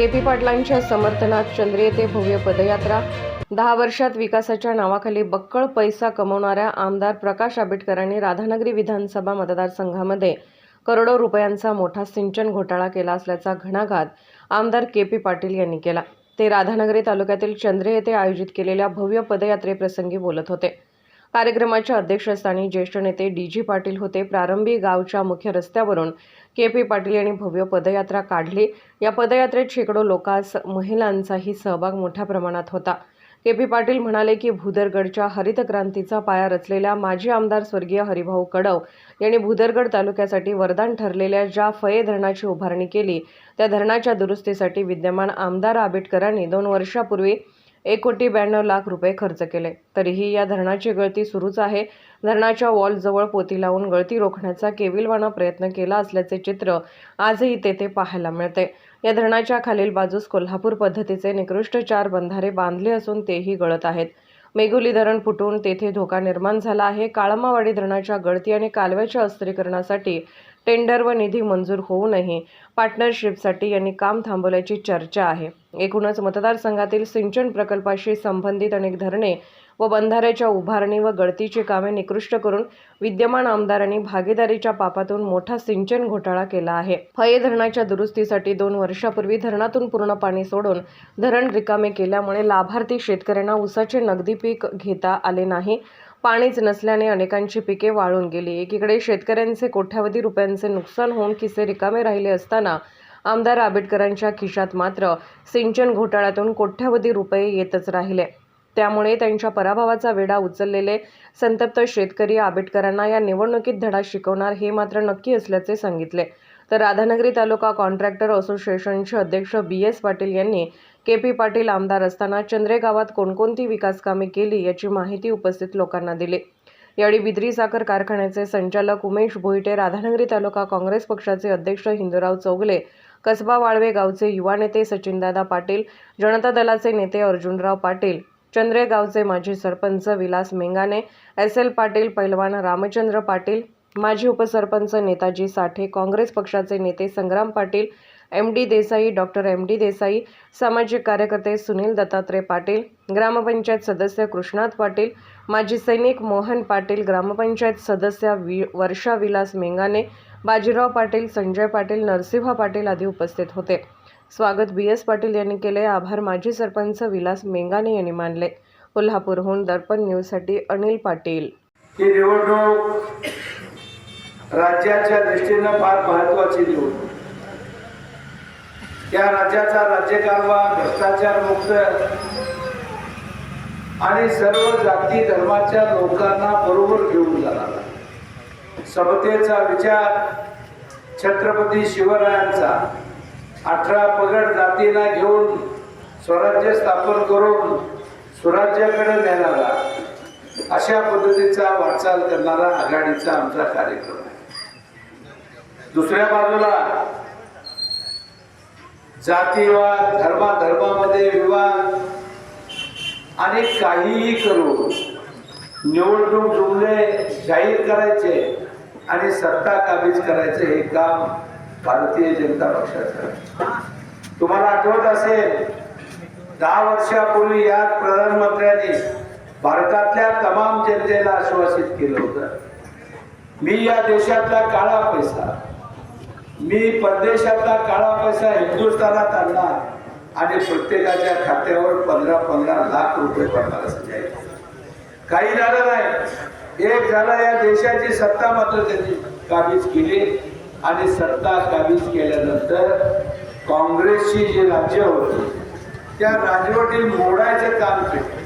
के P पाटलांच्या समर्थनात चंद्र येथे भव्य पदयात्रा. दहा वर्षात विकासाच्या नावाखाली बक्कळ पैसा कमवणाऱ्या आमदार प्रकाश आंबेडकरांनी राधानगरी विधानसभा मतदारसंघामध्ये करोडो रुपयांचा मोठा सिंचन घोटाळा केला असल्याचा घणाघात आमदार के पी पाटील यांनी केला. ते राधानगरी तालुक्यातील चंद्रे येथे आयोजित केलेल्या भव्य पदयात्रेप्रसंगी बोलत होते. कार्यक्रमाच्या अध्यक्षस्थानी ज्येष्ठ नेते डी जी पाटील होते. प्रारंभी गावच्या मुख्य रस्त्यावरून के पी पाटील यांनी भव्य पदयात्रा काढली. या पदयात्रेत शेकडो लोकांस महिलांचाही सहभाग मोठ्या प्रमाणात होता. के पी पाटील म्हणाले की भूदरगडच्या हरितक्रांतीचा पाया रचलेल्या माजी आमदार स्वर्गीय हरिभाऊ कडव यांनी भूदरगड तालुक्यासाठी वरदान ठरलेल्या ज्या फये धरणाची उभारणी केली त्या धरणाच्या दुरुस्तीसाठी विद्यमान आमदार आंबेडकरांनी दोन वर्षापूर्वी एक कोटी ब्याण्णव लाख रुपये खर्च केले. तरीही या धरणाची गळती सुरूच आहे. धरणाच्या वॉलजवळ पोती लावून गळती रोखण्याचा केविलवाणा प्रयत्न केला असल्याचे चित्र आजही तेथे पाहायला मिळते. या धरणाच्या खालील बाजूस कोल्हापूर पद्धतीचे निकृष्ट चार बंधारे बांधले असून तेही गळत आहेत. मेघोली धरण फुटून तेथे धोका निर्माण झाला आहे. काळमावाडी धरणाच्या गळती आणि कालव्याच्या अस्त्रीकरणासाठी टेंडर व निधी मंजूर होऊनही पार्टनरशिपसाठी यांनी काम थांबवल्याची चर्चा आहे. एकूणच मतदारसंघातील सिंचन प्रकल्पाशी संबंधित अनेक धरणे व बंधाऱ्याच्या उभारणी व गळतीची कामे निकृष्ट करून विद्यमान आमदारांनी भागीदारीच्या पापातून मोठा सिंचन घोटाळा केला आहे. फये धरणाच्या दुरुस्तीसाठी दोन वर्षापूर्वी धरणातून पूर्ण पाणी सोडून धरण रिकामे केल्यामुळे लाभार्थी शेतकऱ्यांना ऊसाचे नगदी पीक घेता आले नाही. पाणीच नसल्याने अनेकांची पिके वाळून गेली. एकीकडे शेतकऱ्यांचे कोट्यावधी रुपयांचे नुकसान होऊन खिसे रिकामे राहिले असताना आमदार आंबेडकरांच्या खिशात मात्र सिंचन घोटाळ्यातून कोट्यावधी रुपये येतच राहिले. त्यामुळे त्यांच्या पराभवाचा वेढा उचललेले संतप्त शेतकरी आंबेडकरांना या निवडणुकीत धडा शिकवणार हे मात्र नक्की असल्याचे सांगितले. तर राधानगरी तालुका कॉन्ट्रॅक्टर असोसिएशनचे अध्यक्ष बी एस पाटील यांनी के पी पाटील आमदार असताना चंद्रे गावात कोणकोणती विकासकामे केली याची माहिती उपस्थित लोकांना दिली. यावेळी बिद्री साखर कारखान्याचे संचालक उमेश भोईटे राधानगरी तालुका काँग्रेस पक्षाचे अध्यक्ष हिंदूराव चौगले कसबा वाळवे गावचे युवा नेते सचिनदादा पाटील जनता दलाचे नेते अर्जुनराव पाटील चंद्रे गावचे माजी सरपंच विलास मेंगाने एस एल पाटील पैलवान रामचंद्र पाटील माजी उपसरपंच नेताजी साठे काँग्रेस पक्षाचे नेते Sangram Patil M D Desai doctor M D Desai सामाजिक कार्यकर्ते सुनील दत्तात्रय पाटील ग्रामपंचायत सदस्य कृष्णात पाटील माजी सैनिक मोहन पाटील ग्रामपंचायत सदस्य वि वर्षा विलास मेंगाने बाजीराव पाटील संजय पाटील नरसिंहा पाटील आदी उपस्थित होते. स्वागत बी एस पाटील यांनी केले. आभार माजी सरपंच विलास मेंगाने यांनी मानले. कोल्हापूरहून दर्पण न्यूजसाठी अनिल पाटील. ही निवडणूक राज्याच्या दृष्टीनं फार महत्वाची निवडणूक. या राज्याचा राज्यकारभार भ्रष्टाचार मुक्त आणि सर्व जाती धर्माच्या लोकांना बरोबर घेऊन जाणारा. समतेचा विचार छत्रपती शिवरायांचा. अठरा पगड जातीला घेऊन स्वराज्य स्थापन करून स्वराज्याकडे नेणारा. अशा पद्धतीचा वाटचाल करणारा आघाडीचा आमचा कार्यक्रम आहे. दुसऱ्या बाजूला जातीवाद धर्माधर्मामध्ये विवाद आणि काहीही करू निवडणूक जुमले जाहीर करायचे आणि सत्ता काबीज करायचे हे काम भारतीय जनता पक्षाचं तुम्हाला आठवत असेल दहा वर्षापूर्वी या प्रधानमंत्र्यांनी भारतातल्या तमाम जनतेला आश्वासित केलं होतं. मी या देशातला काळा पैसा मी परदेशातला काळा पैसा हिंदुस्थानात आणणार आणि प्रत्येकाच्या खात्यावर पंधरा पंधरा लाख रुपये पडणार असं जाहीर काही झालं नाही. एक झाला या देशाची सत्ता मात्र त्यांनी काबीज केली. आणि सत्ता काबीज केल्यानंतर काँग्रेसची जी राज्य होती त्या राजवटी मोडायचं काम केलं.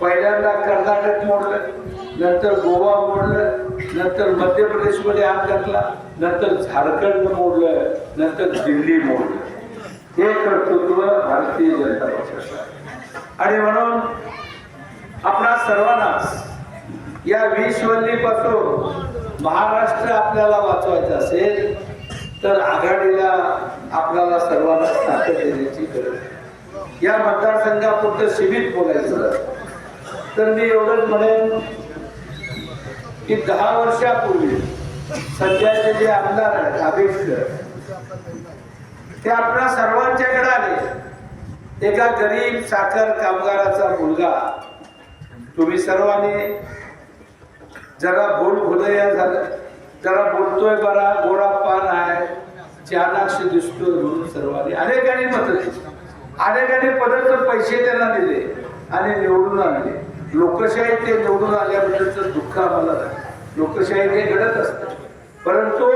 पहिल्यांदा कर्नाटक मोडलं नंतर गोवा मोडलं नंतर मध्य प्रदेशमध्ये हात घातला नंतर झारखंड मोडलं नंतर दिल्ली मोडलं. हे कर्तृत्व भारतीय जनता पक्षाचं आहे. आणि म्हणून आपणा सर्वांनाच या वीसवल्लीपासून महाराष्ट्र आपल्याला वाचवायचं असेल तर आघाडीला आपल्याला सर्वांना साथ देण्याची गरज आहे या मतदारसंघापुरतं सीमित बोलायचं तर मी एवढंच म्हणेन की दहा वर्षापूर्वी सध्याचे जे आमदार आहेत आंबेडकर ते आपल्या सर्वांच्याकडे आले. एका गरीब साखर कामगाराचा मुलगा. तुम्ही सर्वांनी जरा बोल भुलया झालं. जरा बोलतोय बरा गोरा पान आहे. चानाक्ष दिसतोय म्हणून सर्वांनी अनेकांनी मत अनेकांनी पदार्थ पैसे त्यांना दिले आणि निवडून आणले. लोकशाहीत ते निवडून आल्याबद्दलचं दुःख आम्हाला लोकशाही लोकशाहीत हे घडत असतं. परंतु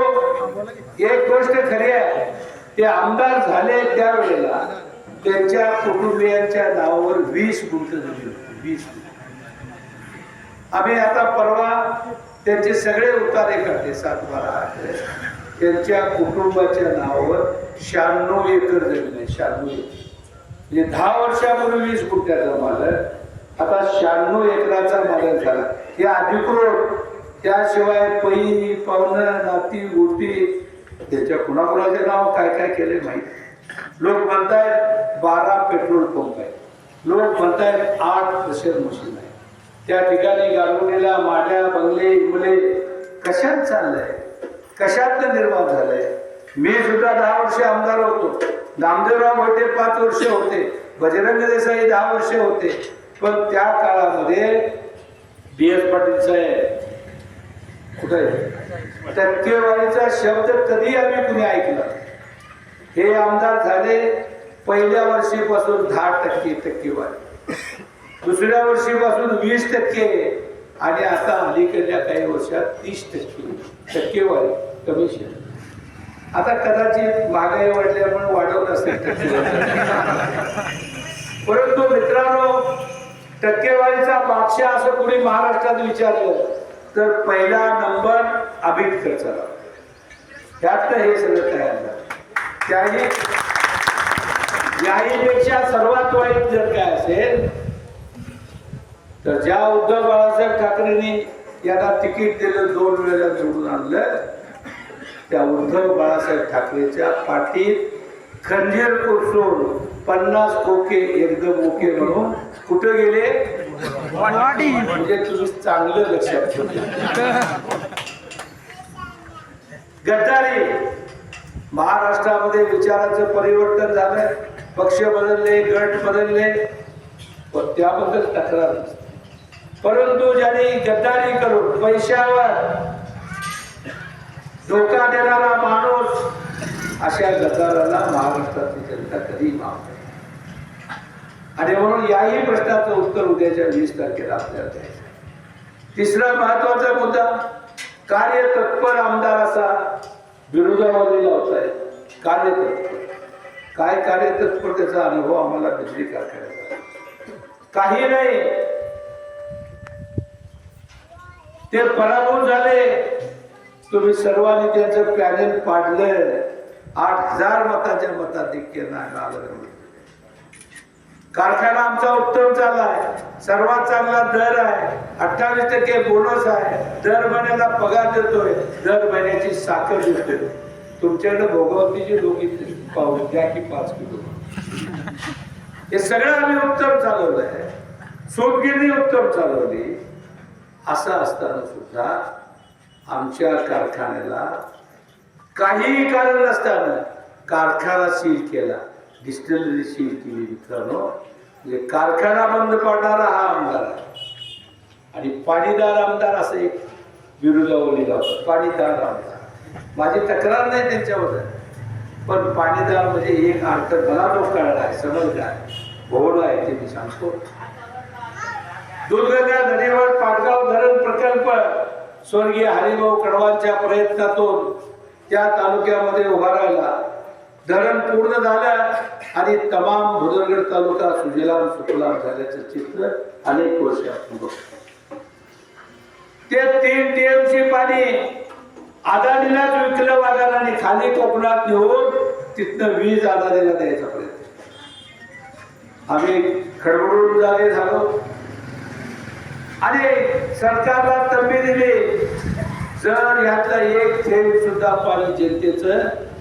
एक गोष्ट खरी आहे. ते आमदार झाले त्यावेळेला त्यांच्या कुटुंबियांच्या नावावर वीस गुंठ जमीन होती वीस आम्ही आता परवा त्यांचे सगळे उतारे करते सात बारा त्यांच्या कुटुंबाच्या नावावर शहाण्णव एकर जमीन आहे शहाण्णव एकर. म्हणजे दहा वर्षापूर्वी वीस गुंठ्याचा मालक आता शहाण्णव एकराचा मालक झाला. हे अधिकृत त्याशिवाय पै पाहुणं नाती गोटी त्याच्या कुणाकुणाचे नाव काय काय केले माहीत लोक म्हणतायत बारा पेट्रोल पंप आहे लोक म्हणतायत आठ प्रेशर मशीन आहे त्या ठिकाणी गारगुडीला माड्या बंगले मुले कशात चाललंय? कशात निर्माण झालंय? मी सुद्धा दहा वर्ष आमदार होतो. नामदेवराव मोठे पाच वर्ष होते. बजरंग देसाई दहा वर्ष होते. पण त्या काळामध्ये बी एस पाटील साहेब कुठे आहे? टक्केवारीचा शब्द कधी आम्ही कुणी ऐकला हे आमदार झाले पहिल्या वर्षीपासून दहा टक्के टक्केवारी. दुसऱ्या वर्षीपासून वीस टक्के आणि आता अलीकडल्या काही वर्षात तीस टक्के टक्केवारी कमिशन आता कदाचित महागाई वाढल्यामुळे वाढवत असेल परंतु मित्रांनो टक्केवारीचा बादशाह असं कुणी महाराष्ट्रात विचारलं तर पहिला नंबर अभित खर्चाला. त्यात हे सगळं तयार झालं. त्याही याहीपेक्षा सर्वात वाईट जर काय असेल तर ज्या उद्धव बाळासाहेब ठाकरेंनी याला तिकीट दिलं दोन वेळेला निवडून आणलं त्या उद्धव बाळासाहेब ठाकरेच्या पाठीत खंजीर कोसळून पन्नास खोके एकदम ओके म्हणून कुठं गेले? म्हणजे तुम्ही चांगलं लक्षात ठेवा. गद्दारी. महाराष्ट्रामध्ये विचाराचं परिवर्तन झालं पक्ष बदलले गट बदलले. पण त्याबद्दल तक्रार परंतु ज्यांनी गद्दारी करून पैशावर धोका देणारा माणूस अशा गद्दाराला महाराष्ट्रातली जनता कधी माफ आणि म्हणून याही प्रश्नाचं उत्तर उद्याच्या वीस तारखेला आपल्याला द्यायचं तिसरा महत्त्वाचा मुद्दा कार्यतत्पर आमदार असा विरोधामध्ये लावताय. कार्यतत्पर. काय कार्यतत्पर त्याचा अनुभव आम्हाला बिजली कारखान्यात काही नाही. ते पराभूत झाले. तुम्ही सर्वांनी त्यांचं पॅनल पाडलं. आठ हजार मताच्या मताधिक्य आलं कारखाना आमचा उत्तम चाललाय सर्वात चांगला दर आहे. अठ्ठावीस टक्के बोनस आहे. दर महिन्याला पगार देतोय. दर महिन्याची साखर देतोय. तुमच्याकडे भोगवतीची दोघी पाहून द्या की पाच किलो. हे सगळं आम्ही उत्तम चालवलंय. सूतगिरणी उत्तम चालवली. असं असताना सुद्धा आमच्या कारखान्याला काहीही कारण नसताना कारखाना सील केला. डिस्टिलरी सील केली मित्रांनो. म्हणजे कारखाना बंद पाडणारा हा आमदार. आहे आणि पाणीदार आमदार असं एक विरोधावली जातो पाणीदार आमदार. माझी तक्रार नाही त्यांच्याबद्दल. पण पाणीदार म्हणजे एक अर्थ मला तो कळला आहे समजला आहे. भोवला आहे ते मी सांगतो. दुर्गंगा नदीवर पाटगाव धरण प्रकल्प स्वर्गीय हरिभाऊ कडवांच्या प्रयत्नातून त्या तालुक्यामध्ये उभारायला धरण पूर्ण झालं आणि तमाम भुदरगड तालुका सुजलाम सुफलाम झाल्याचं चित्र अनेक वर्ष आपण ते तीन टीएमसी पाणी आदानीलाच विकलं वागायला आणि खाली कोकणात नेऊन तिथनं वीज आदानीला द्यायचा प्रयत्न. आम्ही खडबडून जागे झालो. आणि सरकारला तंबी दिली. जर ह्यातला एक थेंब सुद्धा पाणी जनतेचं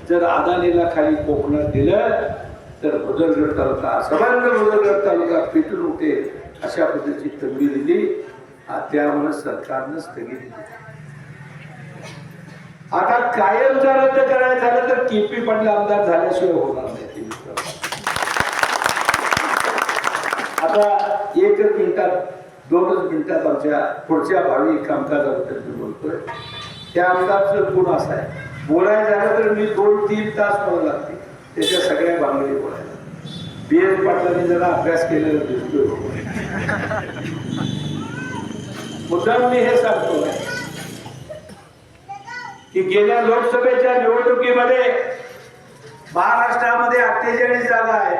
जर अदानीला खाली कोकणात दिलं तर बदलगड तालुका सबंध बदलगड तालुका पेटून उठेल अशा पद्धतीची तंबी दिली. त्यामुळे सरकारनं स्थगिती दिली. आता कायम जर रद्द करायचं झालं तर केपी पाटील आमदार झाल्याशिवाय होणार नाही आता एकच मिनिटात दोनच मिनिटात आमच्या पुढच्या भावी कामकाजाबद्दल मी बोलतोय. त्या आमदारचं गुण असा आहे. बोलायचं झालं तर मी दोन तीन तास मला लागते. त्याच्या सगळ्या बांगडी बोलायला. बी. एस. पाटलांनी जरा अभ्यास केलेला दिसतोय. मुद्दाम मी हे सांगतो. की गेल्या लोकसभेच्या निवडणुकीमध्ये महाराष्ट्रामध्ये अठ्ठेचाळीस जागा आहे.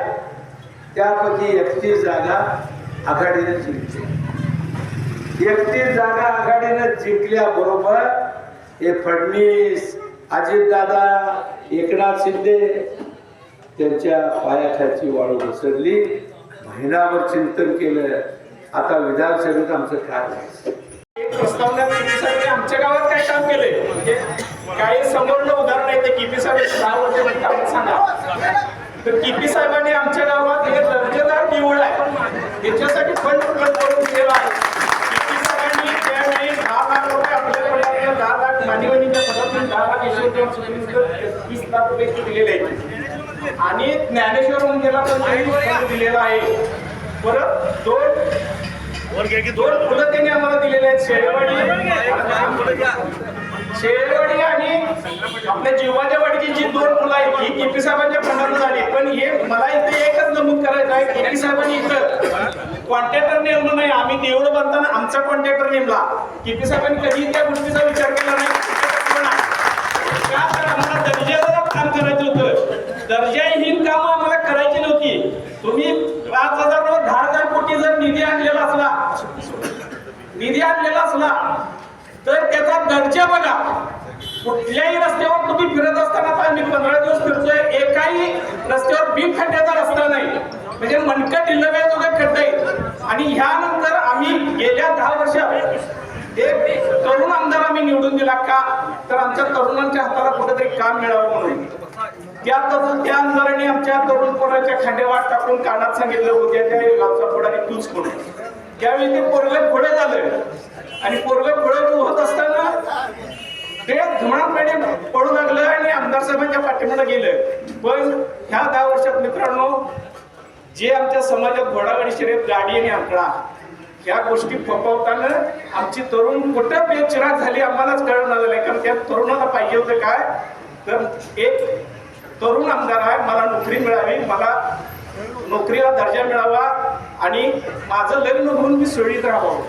त्यापैकी एकतीस जागा आघाडीने जिंकली. एकतीस जागा आघाडीने जिंकल्याबरोबर हे फडणवीस अजितदादा एकनाथ शिंदे त्यांच्या पायाखाची वाळू घसरली. महिनाभर चिंतन केलं. आता विधानसभेत आमचं काय व्हायचं प्रस्तावना आमच्या गावात काय काम केलंय? म्हणजे काही समोरलं उदाहरण आहे ते किपी साहेब दहा वर्ष काम सांगा. तर किपी साहेबांनी आमच्या गावात एक दर्जेदार निवड आहे त्याच्यासाठी फंड करून दिलेला आहे किपी साहेबांनी त्यावेळी दहा लाख रुपये आपल्याकडे दहा लाख मानवणीच्या पदातून दहा लाख यशवंत वीस लाख रुपये दिलेले आहेत आणि ज्ञानेश्वर मंदिरला पण दिलेला आहे. परत दोन दोन. फुलं त्यांनी आम्हाला दिलेले आहेत. शेळेवाडी शेळेवाडी आणि आपल्या जीवाच्या वाडीची जी दोन फुलं आहेत ही केपी साहेबांच्या फंडातून झाली. पण हे मला इथे एकच नमूद करायचं आहे केपी साहेबांनी इथं कॉन्ट्रॅक्टर नेमलं नाही. आम्ही देऊळ बांधताना आमचा कॉन्ट्रॅक्टर नेमला. केपी साहेबांनी कधी त्या गोष्टीचा विचार केला नाही. आम्हाला दर्जादार काम करायचं होतं दर्जाहीन काम आम्हाला करायची नव्हती. तुम्ही पाच हजार व दहा हजार कोटी जर निधी आणलेला असला निधी आणलेला असला तर त्याचा दर्जा बघा. कुठल्याही रस्त्यावर तुम्ही फिरत असताना आम्ही पंधरा दिवस फिरतोय. एकाही रस्त्यावर बिन खड्ड्याचा रस्ता नाही. म्हणजे मनकट इल्लव्या जो काही आणि ह्यानंतर आम्ही गेल्या दहा वर्षात एक तरुण आमदार आम्ही निवडून दिला का? तर आमच्या तरुणांच्या हाताला कुठेतरी काम मिळावं म्हणून. त्या तरुण त्या आमदारांनी आमच्या तरुण पोराच्या खांडेवाट टाकून कानात सांगितलं उद्या त्या गावचा पुढारी तूच म्हणून त्यावेळी ते पोरग पुढे झालं. आणि पोरग पुढे होत असताना ते धुमाळपेढे पडू लागलं आणि आमदार साहेबांच्या पाठीमागे गेलं. पण ह्या दहा वर्षात मित्रांनो जे आमच्या समाजात घोडागाडी शर्यत गाडी आणि आकडा या गोष्टी पपवताना आमची तरुण कुठं बेचिराग झाली आम्हालाच कळणार झालंय कारण त्या तरुणाला पाहिजे होतं काय? तर एक तरुण आमदार आहे मला नोकरी मिळावी मला नोकरीला दर्जा मिळावा आणि माझं लग्न होऊन मी सुरळीत राहावं.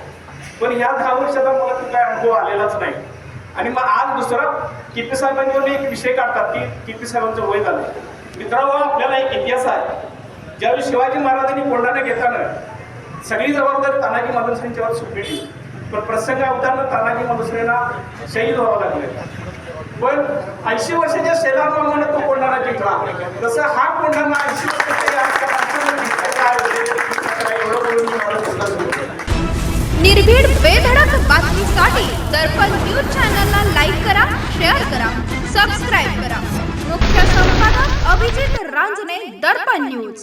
पण ह्या दहा वर्षाचा मला तो काय अनुभव आलेलाच नाही. आणि मग आज दुसरा किपी साहेबांवर एक विषय काढतात की किपी साहेबांचं वय झालं. मित्रांनो आपल्याला एक इतिहास आहे. ज्यावेळी शिवाजी महाराजांनी कोंडाने घेताना सगळी जबाबदारी तानाजी मधुसरेंच्यावर सुटलेली पण प्रसंग अवतारनं तानाजी मालुसरेंना शहीद व्हावं लागले. पण ऐंशी वर्षाच्या शेलार मामाने तो कोंढाणा जिंकला. तसं हा कोंढाणा ऐंशी निर्भीड बेधडक बातमीसाठी दर्पण न्यूज चॅनलला लाईक करा शेअर करा सबस्क्राईब करा. मुख्य संपादक अभिजित रांजणे दर्पण न्यूज.